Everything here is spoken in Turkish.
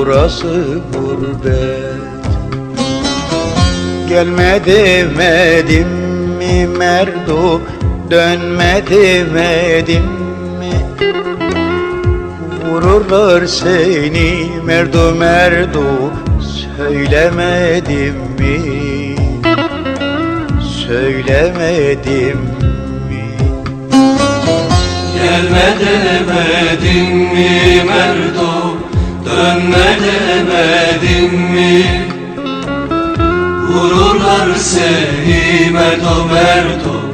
Burası gurbet. Gelme demedim mi merdo Dönme demedim mi? Vururlar seni merdo merdo Söylemedim mi? Söylemedim mi? Gelme demedin mi Merdo Dönme demedin mi? Vururlar seni Merdo Merdo